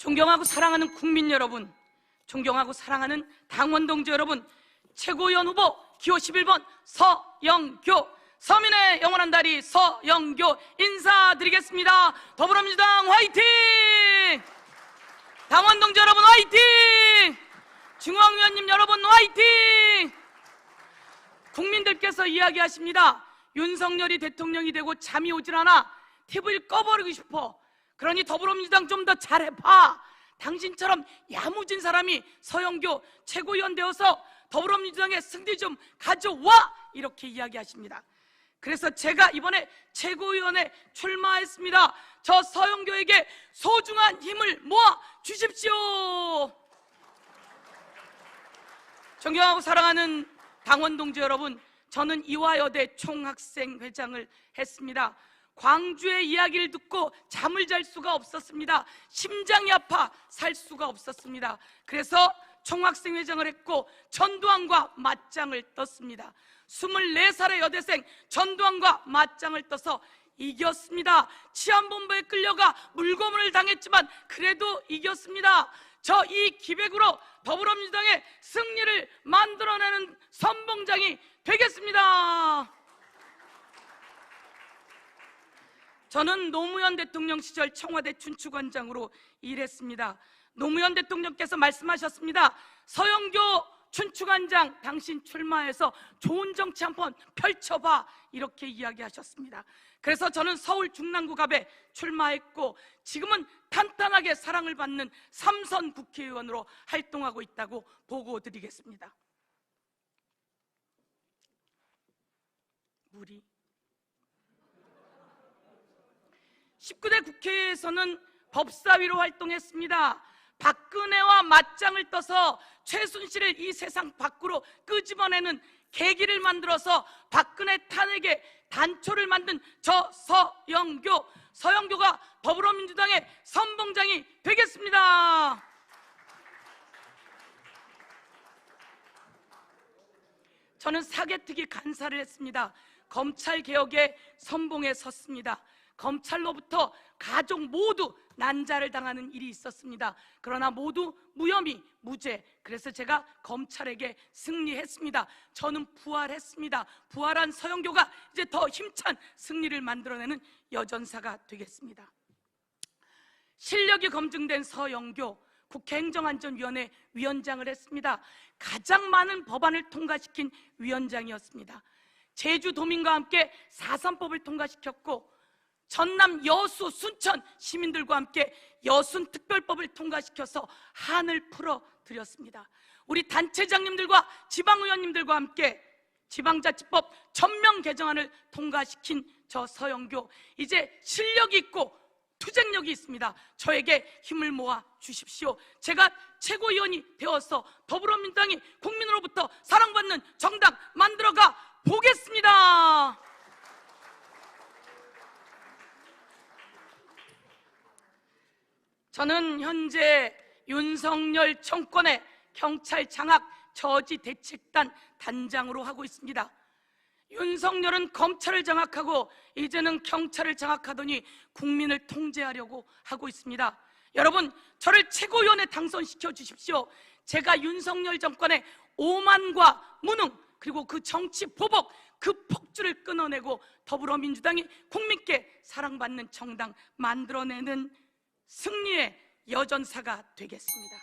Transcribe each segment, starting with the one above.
존경하고 사랑하는 국민 여러분, 존경하고 사랑하는 당원 동지 여러분, 최고위원 후보 기호 11번 서영교, 서민의 영원한 다리 서영교 인사드리겠습니다. 더불어민주당 화이팅! 당원 동지 여러분 화이팅! 중앙위원님 여러분 화이팅! 국민들께서 이야기하십니다. 윤석열이 대통령이 되고 잠이 오질 않아 TV를 꺼버리고 싶어. 그러니 더불어민주당 좀 더 잘해봐. 당신처럼 야무진 사람이 서영교 최고위원 되어서 더불어민주당의 승리 좀 가져와! 이렇게 이야기하십니다. 그래서 제가 이번에 최고위원에 출마했습니다. 저 서영교에게 소중한 힘을 모아 주십시오. 존경하고 사랑하는 당원 동지 여러분, 저는 이화여대 총학생회장을 했습니다. 광주의 이야기를 듣고 잠을 잘 수가 없었습니다. 심장이 아파 살 수가 없었습니다. 그래서 총학생회장을 했고 전두환과 맞짱을 떴습니다. 24살의 여대생 전두환과 맞짱을 떠서 이겼습니다. 치안본부에 끌려가 물고문을 당했지만 그래도 이겼습니다. 저 이 기백으로 더불어민주당의 승리를 만들어내는 선봉장이 되겠습니다. 저는 노무현 대통령 시절 청와대 춘추관장으로 일했습니다. 노무현 대통령께서 말씀하셨습니다. 서영교 춘추관장 당신 출마해서 좋은 정치 한번 펼쳐봐 이렇게 이야기하셨습니다. 그래서 저는 서울 중랑구갑에 출마했고 지금은 탄탄하게 사랑을 받는 삼선 국회의원으로 활동하고 있다고 보고 드리겠습니다. 물이 19대 국회에서는 법사위로 활동했습니다. 박근혜와 맞짱을 떠서 최순실을 이 세상 밖으로 끄집어내는 계기를 만들어서 박근혜 탄핵에 단초를 만든 저 서영교, 서영교가 더불어민주당의 선봉장이 되겠습니다. 저는 사개특위 간사를 했습니다. 검찰 개혁의 선봉에 섰습니다. 검찰로부터 가족 모두 난자를 당하는 일이 있었습니다. 그러나 모두 무혐의, 무죄. 그래서 제가 검찰에게 승리했습니다. 저는 부활했습니다. 부활한 서영교가 이제 더 힘찬 승리를 만들어내는 여전사가 되겠습니다. 실력이 검증된 서영교 국회 행정안전위원회 위원장을 했습니다. 가장 많은 법안을 통과시킨 위원장이었습니다. 제주도민과 함께 사선법을 통과시켰고 전남 여수 순천 시민들과 함께 여순 특별법을 통과시켜서 한을 풀어 드렸습니다. 우리 단체장님들과 지방의원님들과 함께 지방자치법 전면 개정안을 통과시킨 저 서영교 이제 실력이 있고 투쟁력이 있습니다. 저에게 힘을 모아 주십시오. 제가 최고위원이 되어서 더불어민주당이 국민으로부터 사랑받는 정당 만들어가 보겠습니다. 저는 현재 윤석열 정권의 경찰 장악 저지 대책단 단장으로 하고 있습니다. 윤석열은 검찰을 장악하고 이제는 경찰을 장악하더니 국민을 통제하려고 하고 있습니다. 여러분, 저를 최고위원에 당선시켜 주십시오. 제가 윤석열 정권의 오만과 무능 그리고 그 정치 보복 그 폭주를 끊어내고 더불어민주당이 국민께 사랑받는 정당 만들어내는 승리의 여전사가 되겠습니다.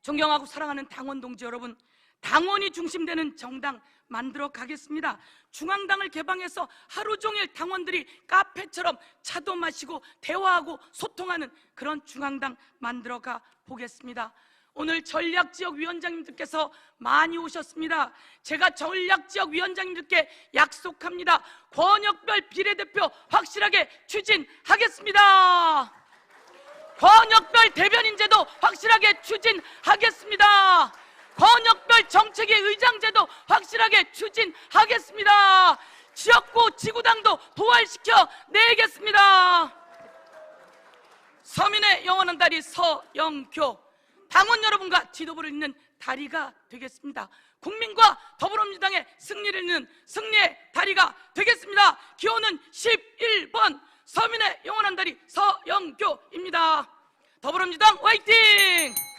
존경하고 사랑하는 당원 동지 여러분, 당원이 중심되는 정당 만들어 가겠습니다. 중앙당을 개방해서 하루 종일 당원들이 카페처럼 차도 마시고 대화하고 소통하는 그런 중앙당 만들어 가 보겠습니다. 오늘 전략지역 위원장님들께서 많이 오셨습니다. 제가 전략지역 위원장님들께 약속합니다. 권역별 비례대표 확실하게 추진하겠습니다. 권역별 대변인제도 확실하게 추진하겠습니다. 권역별 정책위 의장제도 확실하게 추진하겠습니다. 지역구 지구당도 도활시켜 내겠습니다. 서민의 영원한 다리 서영교 당원 여러분과 지도부를 잇는 다리가 되겠습니다. 국민과 더불어민주당의 승리를 잇는 승리의 다리가 되겠습니다. 기호는 11번 서민의 영원한 다리 서영교입니다. 더불어민주당 화이팅!